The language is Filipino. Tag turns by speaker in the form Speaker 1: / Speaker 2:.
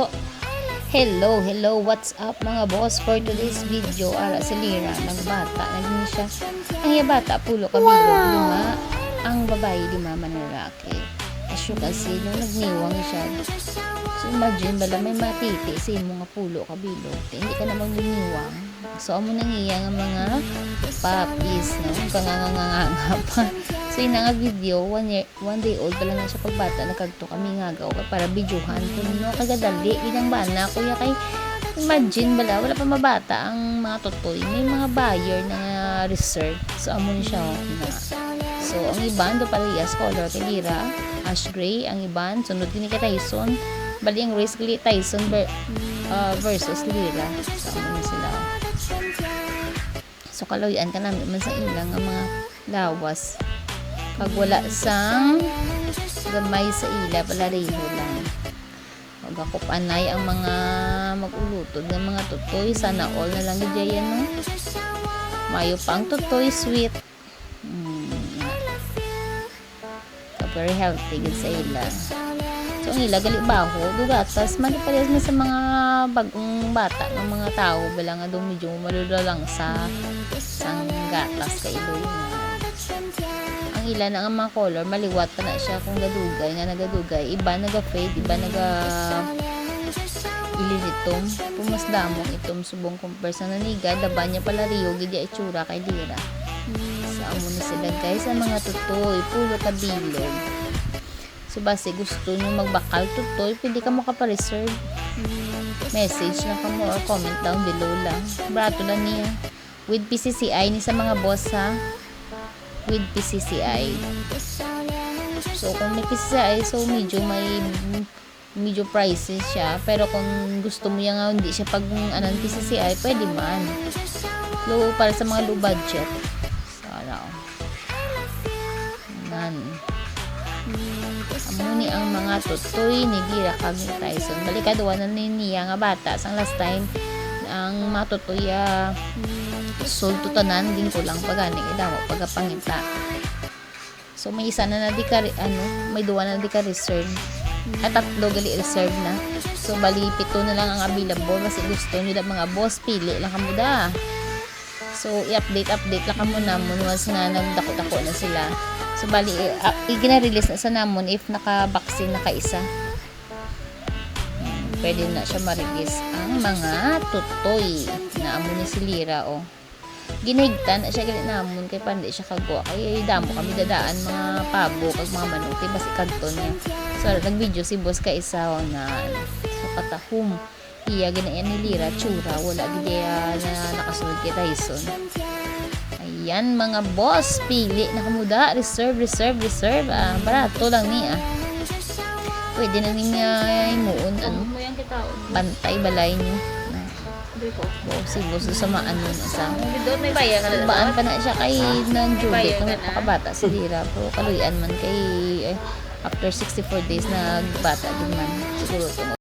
Speaker 1: ko. Hello, hello, what's up mga boss? For today's video, ara si Lira, ng bata. Naging siya, ang bata, pulo kabilog, lima. Ang babae, lima man lalaki. As you can see, nung nagniwang siya, so imagine, bala may matiti sa imo nga pulo kabilog. Hindi ka namang liniwang. So, amo nang iya nga mga puppies, no? Kanganganganga pa. So, yun na video, one, one day old pa lang na siya pagbata, nagkagto kami nga para videohan ko, no? Kagadali, ginang bana, kuya kay, imagine bala, wala pa mabata ang mga totoy. May mga buyer na reserve. So, amo siya, oh, na. So, ang iban, do parehas color kay ash gray, ang iban, sunod din kay Tyson, bali ang race kay Tyson ver, uh, versus Lira. So, ni sila. So, kaloyan ka namin man sa ilang ang mga lawas. Pag wala sang gamay sa ila, palareho lang. Huwag ako panay ang mga mag-ulutod ng mga tutoy. Sana all na lang gidyayan no. Mayo pa ang tutoy, sweet. Very healthy gid sa ila. So, ang ila, gali baho, dugatas, parehas na sa mga bagong bata ng mga tao, bala nga daw medyo malula lang sa sang gatas kay Iloy ang ilan ang mga color maliwat pa na siya kung gadugay nga nagadugay. Iba naga fade iba naga ililitom pumasdamong itom subong compare sa naniga daba niya pala riyo gidya itsura kay Dira sa amo na sila guys sa mga tutoy. Pulo ka bilog so base gusto nyo magbakal tutoy pwede ka makapareserve. Message na ka mo or comment down below lang. Brato lang niya. With PCCI ni sa mga boss ha? With PCCI so kung may PCCI so medyo may medyo prices siya. Pero kung gusto mo yan nga hindi siya pag anong PCCI pwede man. Low para sa mga low budget ano nan amo ni ang mga tutoy ni Gira kag ni Tyson balikaduan na ni niya nga bata. Sang last time ang matutuya sold to tanan din ko lang pagani kay mo pagapangita. So may isa na na di ka ano may duwa na di ka reserve at tatlo gali reserve na. So bali pito na lang ang available kasi gusto nila mga boss pili lang kamo da so i-update update lang kamo namon once nga nagdako-dako na sila so bali uh, i-release na sa namon if naka-vaccine na ka isa pwede na siya ma-release ang mga tutoy na amo ni si Lira. Oh. Ginigtan na siya gali namon kay pandi siya kagwa kay damo kami dadaan mga pabo kag mga manok kay basi kadton niya. So nag video si boss ka isa o na so katahum iya ginayan ni Lira tsura wala gidya na nakasunod kay Tyson. Ayan mga boss pili na kamuda. Reserve reserve reserve ah barato lang ni ah. Pwede na niya imuon ano? Bantay balay niyo. Bo, si boss sa mga ano na sa baan pa na siya kay nang Judy kung pakabata si Lira pero kaluyan man kay eh, after 64 days na bata din man. Siguro